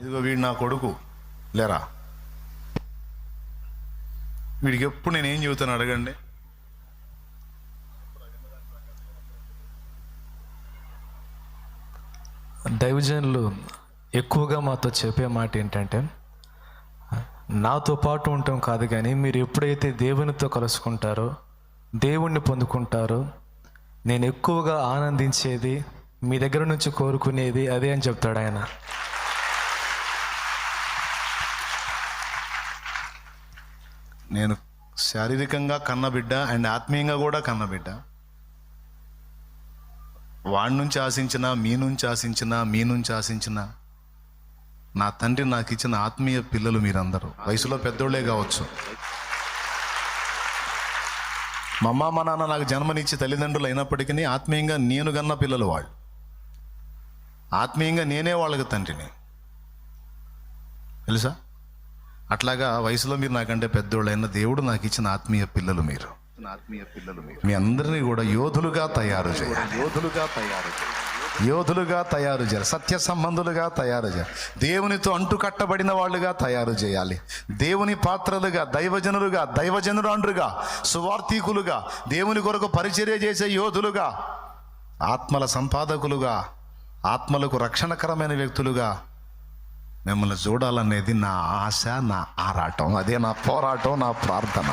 ఇదిగో వీడు నా కొడుకు. లేరా? వీడికి ఎప్పుడు నేనేం చెబుతాను అడగండి. దైవజనులు ఎక్కువగా మాతో చెప్పే మాట ఏంటంటే నాతో పాటు ఉండటం కాదు కానీ మీరు ఎప్పుడైతే దేవునితో కలుసుకుంటారో దేవుణ్ణి పొందుకుంటారో నేను ఎక్కువగా ఆనందించేది మీ దగ్గర నుంచి కోరుకునేది అదే అని చెప్తాడు ఆయన. నేను శారీరకంగా కన్నబిడ్డ అండ్ ఆత్మీయంగా కూడా కన్నబిడ్డ. వాడి నుంచి ఆశించిన మీ నుంచి ఆశించిన మీ నుంచి ఆశించిన నా తండ్రి నాకు ఇచ్చిన ఆత్మీయ పిల్లలు మీరందరూ. వయసులో పెద్దోళ్ళే కావచ్చు. మా అమ్మ మా నాన్న నాకు జన్మనిచ్చి తల్లిదండ్రులు అయినప్పటికీ ఆత్మీయంగా నేను కన్న పిల్లలు వాళ్ళు. ఆత్మీయంగా నేనే వాళ్ళకి తండ్రిని. తెలుసా? అట్లాగా వయసులో మీరు నాకంటే పెద్దోళ్ళైన దేవుడు నాకు ఇచ్చిన ఆత్మీయ పిల్లలు మీరు. ఆత్మీయ పిల్లలు మీరు. మీ అందరినీ కూడా యోధులుగా తయారు చేయాలి. యోధులుగా తయారు యోధులుగా తయారు చేయాలి. సత్య సంబంధులుగా తయారు చేయాలి. దేవునితో అంటు కట్టబడిన వాళ్ళుగా తయారు చేయాలి. దేవుని పాత్రలుగా దైవజనులుగా దైవజనురాండ్రుగా సువార్థికులుగా దేవుని కొరకు పరిచర్య చేసే యోధులుగా ఆత్మల సంపాదకులుగా ఆత్మలకు రక్షణకరమైన వ్యక్తులుగా మిమ్మల్ని చూడాలనేది నా ఆశ నా ఆరాటం. అదే నా పోరాటం నా ప్రార్థన.